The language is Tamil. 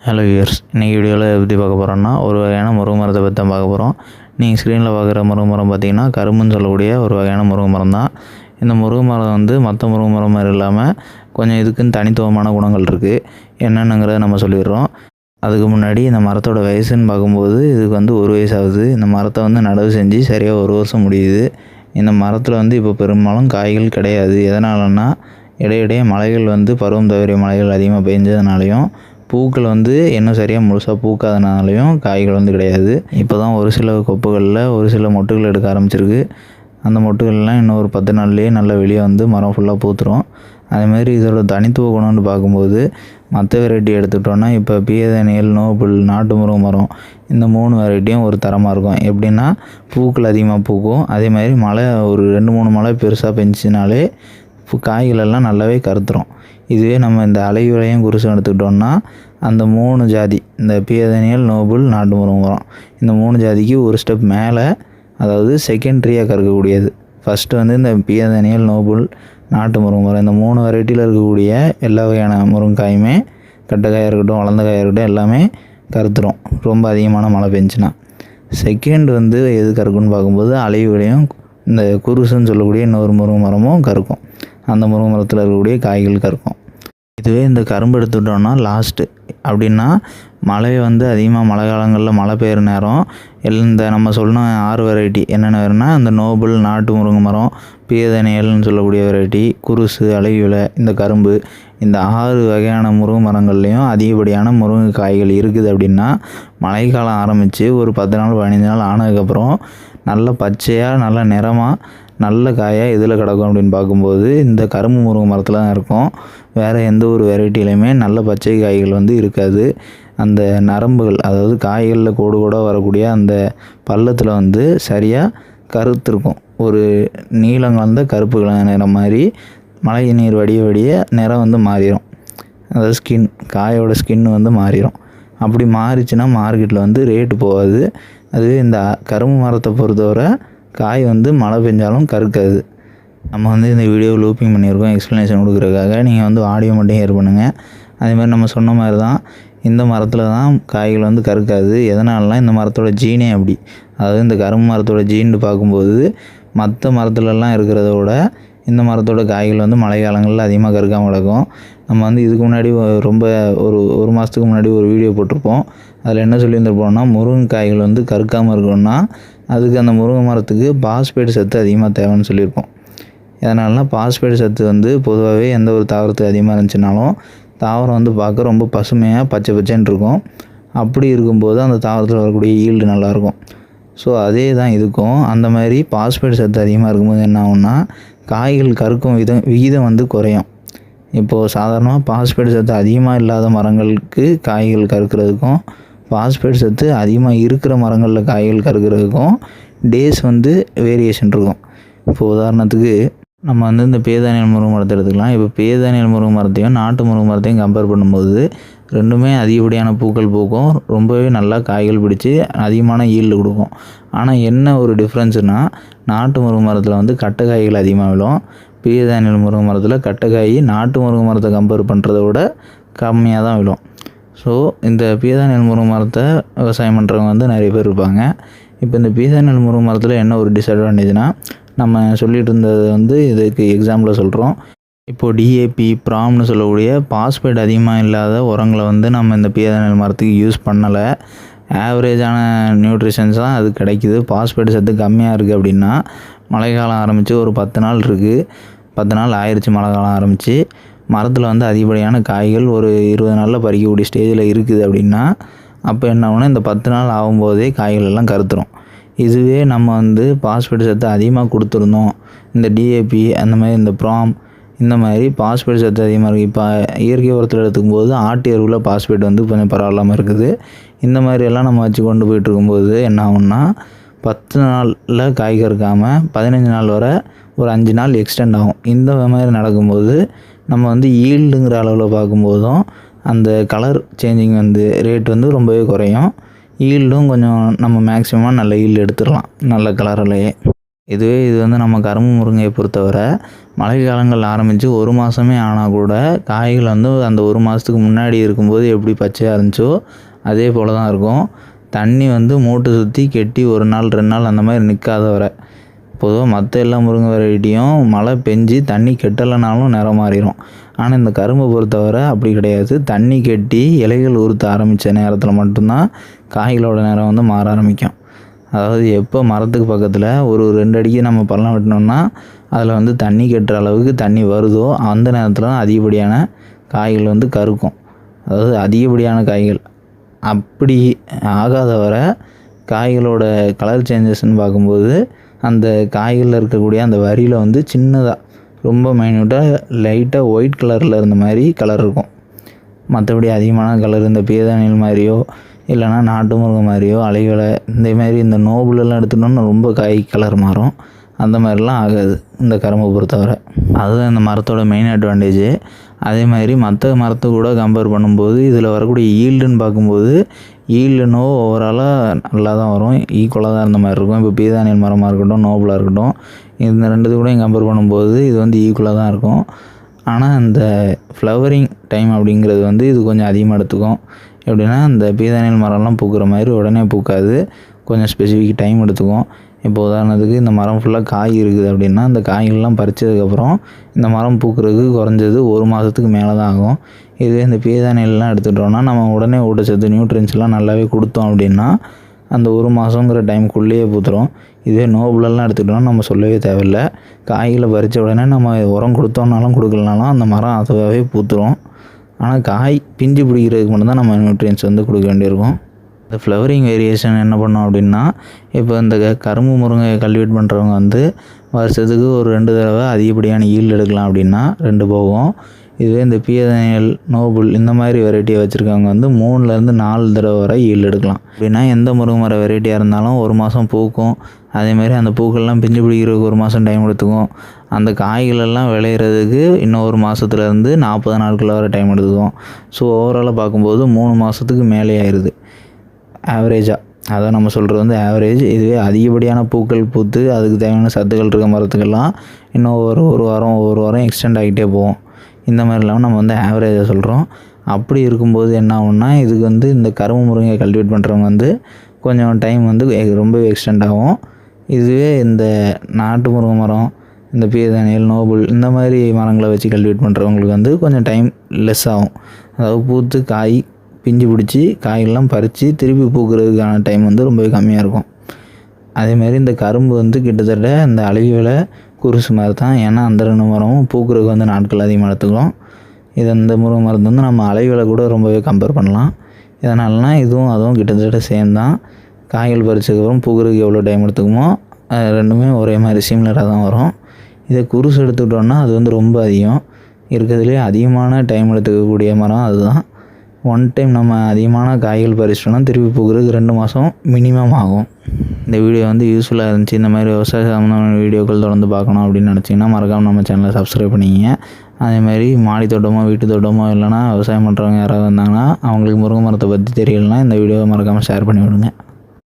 ஹலோ இயர்ஸ் இன்றைக்கி வீடியோவில் எப்படி பார்க்க போகிறோம்னா ஒரு வகையான முருங்கை மரத்தை பற்றி தான் பார்க்க போகிறோம் நீங்கள் ஸ்க்ரீனில் பார்க்குற முருங்கை மரம் பார்த்திங்கன்னா கரும்புன்னு சொல்லக்கூடிய ஒரு வகையான முருங்கை மரம் தான். இந்த முருங்கை மரம் வந்து மற்ற முருங்கை மரம் மாதிரி இல்லாமல் கொஞ்சம் இதுக்குன்னு தனித்துவமான குணங்கள் இருக்குது என்னென்னங்கிறத நம்ம சொல்லிடுறோம். அதுக்கு முன்னாடி இந்த மரத்தோட வயசுன்னு பார்க்கும்போது இதுக்கு வந்து ஒரு வயசு ஆகுது இந்த மரத்தை வந்து நடவு செஞ்சு சரியாக ஒரு வருஷம் முடியுது. இந்த மரத்தில் வந்து இப்போ பெரும்பாலும் காய்கள் கிடையாது. எதனாலன்னா இடையிடையே மலைகள் வந்து பருவம் தவிர மலைகள் அதிகமாக பெஞ்சதுனாலையும் பூக்கள் வந்து இன்னும் சரியாக முழுசாக பூக்காதனாலையும் காய்கள் வந்து கிடையாது. இப்போ தான் ஒரு சில கொப்புகளில் ஒரு சில மொட்டுகள் எடுக்க ஆரம்பிச்சிருக்கு. அந்த மொட்டுகள்லாம் இன்னும் ஒரு பத்து நாள்லேயே நல்லா வெளியே வந்து மரம் ஃபுல்லாக பூத்துரும். அதேமாதிரி இதோட தனித்துவ குணம்னு பார்க்கும்போது மற்ற வெரைட்டி எடுத்துக்கிட்டோன்னா இப்போ பியதனியல் நோபுல் நாட்டு முருங்கை மரம் இந்த மூணு வெரைட்டியும் ஒரு தரமாக இருக்கும். எப்படின்னா பூக்கள் அதிகமாக பூக்கும். அதே மாதிரி மழை ஒரு ரெண்டு மூணு மழை பெருசாக பெஞ்சினாலே காய்களெல்லாம் காய்கள் எல்லாம் நல்லாவே கருத்துரும். இதுவே நம்ம இந்த அலையுறையும் குருசும் எடுத்துக்கிட்டோம்னா அந்த மூணு ஜாதி இந்த பியதனியல் நோபுல் நாட்டு முருங்கை மரம் இந்த மூணு ஜாதிக்கு ஒரு ஸ்டெப் மேலே அதாவது செகண்ட்ரியாக கறக்கக்கூடியது ஃபஸ்ட்டு வந்து இந்த பியதனியல் நோபுல் நாட்டு முருங்கை மரம் இந்த மூணு வெரைட்டியில் இருக்கக்கூடிய எல்லா வகையான முருங்கைக்காயுமே கட்டைக்காயாக இருக்கட்டும் வளர்ந்த காயாக இருக்கட்டும் எல்லாமே கருத்துரும். ரொம்ப அதிகமான மழை பெஞ்சுன்னா. செகண்ட் வந்து எது கறக்குன்னு பார்க்கும்போது அலைவுலையும் இந்த குருசுன்னு சொல்லக்கூடிய இன்னொரு முருங்கை மரமும் கறக்கும் அந்த முருங்கை மரத்தில் இருக்கக்கூடிய காய்கள் கறக்கும் இதுவே இந்த கரும்பு எடுத்துக்கிட்டோம்னா லாஸ்ட்டு அப்படின்னா மழை வந்து அதிகமாக மழை காலங்களில் மழை பெய்கிற நேரம். எல் இந்த நம்ம சொன்ன ஆறு வெரைட்டி என்னென்ன வேறுனா இந்த நோபல் நாட்டு முருங்கை மரம் பியதனியல்னு சொல்லக்கூடிய வெரைட்டி குருசு அழகிவிலை இந்த கரும்பு இந்த ஆறு வகையான முருங்கை மரங்கள்லேயும் அதிகப்படியான முருங்கை காய்கள் இருக்குது அப்படின்னா மழைக்காலம் ஆரம்பித்து ஒரு பத்து நாள் பதினஞ்சு நாள் ஆனதுக்கப்புறம் நல்ல பச்சையாக நல்ல நிறமாக நல்ல காயாக எதில் கிடக்கும் அப்படின்னு பார்க்கும்போது இந்த கரும்பு முருங்கை மரத்தில் தான் இருக்கும். வேறு எந்த ஒரு வெரைட்டிலையுமே நல்ல பச்சை காய்கள் வந்து இருக்காது. அந்த நரம்புகள் அதாவது காய்களில் கூடு கூட வரக்கூடிய அந்த பள்ளத்தில் வந்து சரியாக கருத்திருக்கும் ஒரு நீலம் கலந்த கருப்பு கலந்த நிறம் மாதிரி மழை நீர் வடிய வடிய நிறம் வந்து மாறிடும் அதாவது ஸ்கின் காயோட ஸ்கின் வந்து மாறிடும் அப்படி மாறிச்சுன்னா மார்க்கெட்டில் வந்து ரேட்டு போகாது. அது இந்த கரும்பு மரத்தை பொறுத்தவரை காய் வந்து மழை பெஞ்சாலும் கருக்காது. நம்ம வந்து இந்த வீடியோ லூப்பிங் பண்ணியிருக்கோம் எக்ஸ்ப்ளனேஷன் கொடுக்குறதுக்காக. நீங்கள் வந்து ஆடியோ மட்டும் ஹேர் பண்ணுங்கள் அதே மாதிரி நம்ம சொன்ன மாதிரி தான் இந்த மரத்தில் தான் காய்கள் வந்து கருக்காது. எதனாலலாம் இந்த மரத்தோட ஜீனே அப்படி. அதாவது இந்த கரும்பு மரத்தோட ஜீன்னு பார்க்கும்போது மற்ற மரத்துலலாம் இருக்கிறத விட இந்த மரத்தோட காய்கள் வந்து மழை காலங்களில் அதிகமாக கருக்காமல் கிடக்கும். நம்ம வந்து இதுக்கு முன்னாடி ரொம்ப ஒரு ஒரு மாதத்துக்கு முன்னாடி ஒரு வீடியோ போட்டிருப்போம். அதில் என்ன சொல்லியிருந்துருப்போம்னா முருங்கைக்காய்கள் வந்து கருக்காமல் இருக்கணும்னா அதுக்கு அந்த முருங்கை மரத்துக்கு பாஸ்பேட் சத்து அதிகமாக தேவைன்னு சொல்லியிருப்போம் எதனாலனா பாஸ்பேட் சத்து வந்து பொதுவாகவே எந்த ஒரு தாவரத்துக்கு அதிகமாக இருந்துச்சுனாலும் தாவரம் வந்து பார்க்க ரொம்ப பசுமையாக பச்சை பச்சைன்னு இருக்கும். அப்படி இருக்கும்போது அந்த தாவரத்தில் வரக்கூடிய ஈல்டு நல்லாயிருக்கும். ஸோ அதே தான் இதுக்கும். அந்த மாதிரி பாஸ்பேட் சத்து அதிகமாக இருக்கும்போது என்ன ஆகும்னா காய்கள் கருக்கும் விதம் விகிதம் வந்து குறையும். இப்போது சாதாரணமாக பாஸ்பேட் சத்து அதிகமாக இல்லாத மரங்களுக்கு காய்கள் கருக்கிறதுக்கும் பாஸ்பேட் சத்து அதிகமாக இருக்கிற மரங்களில் காய்கள் கருக்கிறதுக்கும் டேஸ் வந்து வேரியேஷன் இருக்கும். இப்போ உதாரணத்துக்கு நம்ம வந்து இந்த பேதானியல் முருங்கை மரத்தை எடுத்துக்கலாம். இப்போ பேதானியல் முருங்கை மரத்தையும் நாட்டு முருங்கை மரத்தையும் கம்பேர் பண்ணும்போது ரெண்டுமே அதிகப்படியான பூக்கள் பூக்கும். ரொம்பவே நல்லா காய்கள் பிடிச்சி அதிகமான ஈல்டு கொடுக்கும். ஆனால் என்ன ஒரு டிஃப்ரென்ஸ்னால் நாட்டு முருங்கை மரத்தில் வந்து கட்டை காய்கள் அதிகமாக விழும். பேதானியல் முருங்கை மரத்தில் கட்டைக்காய் நாட்டு முருங்கை மரத்தை கம்பேர் பண்ணுறத விட கம்மியாக தான் விழும். ஸோ இந்த பீதாநெல் முருங்கை மரத்தை விவசாயம் பண்ணுறவங்க வந்து நிறைய பேர் இருப்பாங்க. இப்போ இந்த பீதாநெல் முருங்கை மரத்தில் என்ன ஒரு டிஸ்அட்வான்டேஜ்னால் நம்ம சொல்லிட்டு இருந்தது வந்து இதுக்கு எக்ஸாம்பிளில் சொல்கிறோம் இப்போது டிஏபி ப்ராம்னு சொல்லக்கூடிய பாஸ்பேட் அதிகமாக இல்லாத உரங்களை வந்து நம்ம இந்த பீதாநெல் மரத்துக்கு யூஸ் பண்ணலை. ஆவரேஜான நியூட்ரிஷன்ஸ் தான் அது கிடைக்குது. பாஸ்பேட் சத்து கம்மியாக இருக்குது அப்படின்னா மழைக்காலம் ஆரம்பித்து ஒரு பத்து நாள் இருக்குது பத்து நாள் ஆயிடுச்சு மழை காலம் ஆரம்பித்து மரத்தில் வந்து அதிகப்படியான காய்கள் ஒரு இருபது நாளில் பறிக்கக்கூடிய ஸ்டேஜில் இருக்குது அப்படின்னா அப்போ என்ன ஆகும்னா இந்த பத்து நாள் ஆகும்போதே காய்கள் எல்லாம் கருத்துரும். இதுவே நம்ம வந்து பாஸ்பேட் சத்து அதிகமாக கொடுத்துருந்தோம். இந்த டிஏபி அந்த மாதிரி இந்த ப்ராம் இந்த மாதிரி பாஸ்பேட் சத்து அதிகமாக இருக்குது இப்போ இயற்கை உரத்தில் எடுத்துக்கும்போது ஆட்டு எருவில் பாஸ்பேட் வந்து கொஞ்சம் பரவாயில்லாமல் இருக்குது. இந்த மாதிரி எல்லாம் நம்ம வச்சு கொண்டு போயிட்டு இருக்கும்போது என்ன ஆகும்னா பத்து நாளில் காய் கறக்காமல் பதினஞ்சு நாள் வரை ஒரு அஞ்சு நாள் எக்ஸ்டெண்ட் ஆகும். இந்த மாதிரி நடக்கும்போது நம்ம வந்து ஈல்டுங்கிற அளவில் பார்க்கும்போதும் அந்த கலர் சேஞ்சிங் வந்து ரேட் வந்து ரொம்பவே குறையும். ஈல்டும் கொஞ்சம் நம்ம மேக்ஸிமம் நல்ல ஈல்டு எடுத்துடலாம் நல்ல கலரிலேயே இதுவே இது வந்து நம்ம கரும்பு முருங்கையை பொறுத்தவரை மழை காலங்கள் ஆரம்பித்து ஒரு மாதமே ஆனால் கூட காய்கள் வந்து அந்த ஒரு மாதத்துக்கு முன்னாடி இருக்கும்போது எப்படி பச்சையாக இருந்துச்சோ அதே போல் தான் இருக்கும். தண்ணி வந்து மூட்டை சுற்றி கெட்டி ஒரு நாள் ரெண்டு நாள் அந்த மாதிரி நிற்காத வரை. பொதுவாக மற்ற எல்லா முருங்கை வெரைட்டியும் மழை பெஞ்சு தண்ணி கெட்டலைனாலும் நிறம் மாறிடும் ஆனால் இந்த கரும்பை பொறுத்தவரை அப்படி கிடையாது. தண்ணி கெட்டி இலைகள் உறுத்த ஆரம்பித்த நேரத்தில் மட்டும்தான் காய்களோட நிறம் வந்து மாற ஆரம்பிக்கும். அதாவது எப்போ மரத்துக்கு பக்கத்தில் ஒரு ரெண்டு அடிக்கு நம்ம பள்ளம் வெட்டினோம்னா அதில் வந்து தண்ணி கெட்டுற அளவுக்கு தண்ணி வருதோ அந்த நேரத்தில் தான் அதிகப்படியான காய்கள் வந்து கருக்கும். அதாவது அதிகப்படியான காய்கள். அப்படி ஆகாத வர காய்களோட கலர் சேஞ்சஸ்ன்னு பார்க்கும்போது அந்த காய்களில் இருக்கக்கூடிய அந்த வரியில் வந்து சின்னதாக ரொம்ப மைன்யூட்டாக லைட்டாக ஒயிட் கலரில் இருந்த மாதிரி கலர் இருக்கும். மற்றபடி அதிகமான கலர் இந்த பேதானியல் மாதிரியோ இல்லைனா நாட்டு முருங்கை மாதிரியோ அலைகளை இந்த மாதிரி இந்த நோபுலெல்லாம் எடுத்துட்டோம்னா ரொம்ப காய் கலர் மாறும். அந்த மாதிரிலாம் ஆகாது இந்த கரும்பை பொறுத்தவரை. அதுதான் இந்த மரத்தோட மெயின் அட்வான்டேஜ் அதே மாதிரி மற்ற மரத்தை கூட கம்பேர் பண்ணும்போது இதில் வரக்கூடிய ஈல்டுன்னு பார்க்கும்போது ஈல்டுனோ ஓவராலாக நல்லா தான் வரும். ஈக்குவலாக தான் இருந்த மாதிரி இருக்கும். இப்போ பீதானியல் மரமாக இருக்கட்டும் நோபலாக இருக்கட்டும் இந்த ரெண்டு கூட கம்பேர் பண்ணும்போது இது வந்து ஈக்குவலாக தான் இருக்கும். ஆனால் இந்த ஃப்ளவரிங் டைம் அப்படிங்கிறது வந்து இது கொஞ்சம் அதிகமாக எடுத்துக்கும். எப்படின்னா இந்த பீதானியல் மரம்லாம் பூக்கிற மாதிரி உடனே பூக்காது. கொஞ்சம் ஸ்பெசிஃபிக் டைம் எடுத்துக்கும். இப்போ உதாரணத்துக்கு இந்த மரம் ஃபுல்லாக காய் இருக்குது அப்படின்னா இந்த காய்கள்லாம் பறித்ததுக்கப்புறம் இந்த மரம் பூக்கிறதுக்கு குறைஞ்சது ஒரு மாதத்துக்கு மேலே தான் ஆகும். இதுவே இந்த பீதானியல்லாம் எடுத்துக்கிட்டோம்னா நம்ம உடனே ஊட்டச்சத்து நியூட்ரியன்ஸ்லாம் நல்லாவே கொடுத்தோம் அப்படின்னா அந்த ஒரு மாதங்கிற டைமுக்குள்ளேயே பூத்துரும். இதே நோபுலெல்லாம் எடுத்துக்கிட்டோம்னா நம்ம சொல்லவே தேவையில்லை. காய்களை பறித்த உடனே நம்ம உரம் கொடுத்தோம்னாலும் கொடுக்கலனாலும் அந்த மரம் அதுவாகவே பூத்துரும். ஆனால் காய் பிஞ்சு பிடிக்கிறதுக்கு மட்டும்தான் நம்ம நியூட்ரியன்ஸ் வந்து கொடுக்க வேண்டியிருக்கும். இந்த ஃப்ளவரிங் வேரியேஷன் என்ன பண்ணோம் அப்படின்னா இப்போ இந்த க- கரும்பு முருங்கை கல்டிவேட் பண்ணுறவங்க வந்து வருஷத்துக்கு ஒரு ரெண்டு தடவை அதிகப்படியான ஈல்டு எடுக்கலாம் அப்படின்னா ரெண்டு போகும். இதுவே இந்த பிஎன்எல் நோபுல் இந்த மாதிரி வெரைட்டியை வச்சுருக்கவங்க வந்து மூணுலேருந்து நாலு தடவை வரை ஈல்டு எடுக்கலாம். அப்படின்னா எந்த முருங்கை மர வெரைட்டியாக இருந்தாலும் ஒரு மாதம் பூக்கும். அதேமாதிரி அந்த பூக்கள்லாம் பிஞ்சு பிடிக்கிறதுக்கு ஒரு மாதம் டைம் எடுத்துக்கும். அந்த காய்கள் எல்லாம் விளையிறதுக்கு இன்னும் ஒரு மாதத்துலேருந்து நாற்பது நாட்கள் வரை டைம் எடுத்துக்கும். ஸோ ஓவராலாக பார்க்கும்போது மூணு மாதத்துக்கு மேலே ஆயிடுது ஆவரேஜாக அதான் நம்ம சொல்கிறது வந்து ஆவரேஜ் இதுவே அதிகப்படியான பூக்கள் பூத்து அதுக்கு தேவையான சத்துக்கள் இருக்க மரத்துக்கெல்லாம் இன்னும் ஒரு ஒரு வாரம் ஒவ்வொரு வாரம் எக்ஸ்டெண்ட் ஆகிட்டே போகும். இந்த மாதிரி இல்லாமல் நம்ம வந்து ஆவரேஜாக சொல்கிறோம் அப்படி இருக்கும்போது என்ன ஆகும்னா இதுக்கு வந்து இந்த கரும்பு முருங்கை கல்டிவேட் பண்ணுறவங்க வந்து கொஞ்சம் டைம் வந்து ரொம்பவே எக்ஸ்டெண்ட் ஆகும். இதுவே இந்த நாட்டு முருங்கை மரம் இந்த பீதானியல் நோபுல் இந்த மாதிரி மரங்களை வச்சு கல்டிவேட் பண்ணுறவங்களுக்கு வந்து கொஞ்சம் டைம் லெஸ் ஆகும். அதாவது பூத்து காய் பிஞ்சு பிடிச்சி காய்கள்லாம் பறித்து திருப்பி பூக்கிறதுக்கான டைம் வந்து ரொம்பவே கம்மியாக இருக்கும். அதேமாரி இந்த கரும்பு வந்து கிட்டத்தட்ட இந்த அழிவுகளை குருசு மாதிரி தான். ஏன்னா அந்த ரெண்டு மரமும் பூக்கிறதுக்கு வந்து நாட்கள் அதிகமாக எடுத்துக்கும் இது இந்த முருங்கை மரத்தை வந்து நம்ம அலைகளை கூட ரொம்பவே கம்பேர் பண்ணலாம். இதனாலனா இதுவும் அதுவும் கிட்டத்தட்ட சேம் தான். காய்கள் பறிச்சதுக்கப்புறம் பூக்கிறதுக்கு எவ்வளோ டைம் எடுத்துக்குமோ அது ரெண்டுமே ஒரே மாதிரி சிமிலராக தான் வரும். இதை குருசு எடுத்துக்கிட்டோன்னா அது வந்து ரொம்ப அதிகம். இருக்கிறதுலே அதிகமான டைம் எடுத்துக்கக்கூடிய மரம் அதுதான். ஒன் டைம் நம்ம அதிகமான காய்கள் பறிச்சிட்டோம்னா திருப்பி போகிறதுக்கு ரெண்டு மாதம் மினிமம் ஆகும். இந்த வீடியோ வந்து யூஸ்ஃபுல்லாக இருந்துச்சு. இந்த மாதிரி விவசாய சம்மந்தமான வீடியோக்கள் தொடர்ந்து பார்க்கணும் அப்படின்னு நினச்சிங்கன்னா மறக்காமல் நம்ம சேனலை சப்ஸ்கிரைப் பண்ணிக்கிங்க. அதேமாதிரி மாடி தோட்டமோ வீட்டு தோட்டமோ இல்லைனா விவசாயம் பண்ணுறவங்க யாராவது வந்தாங்கன்னா அவங்களுக்கு முருங்கை மரத்தை பற்றி தெரியலனா இந்த வீடியோவை மறக்காமல் ஷேர் பண்ணி விடுங்க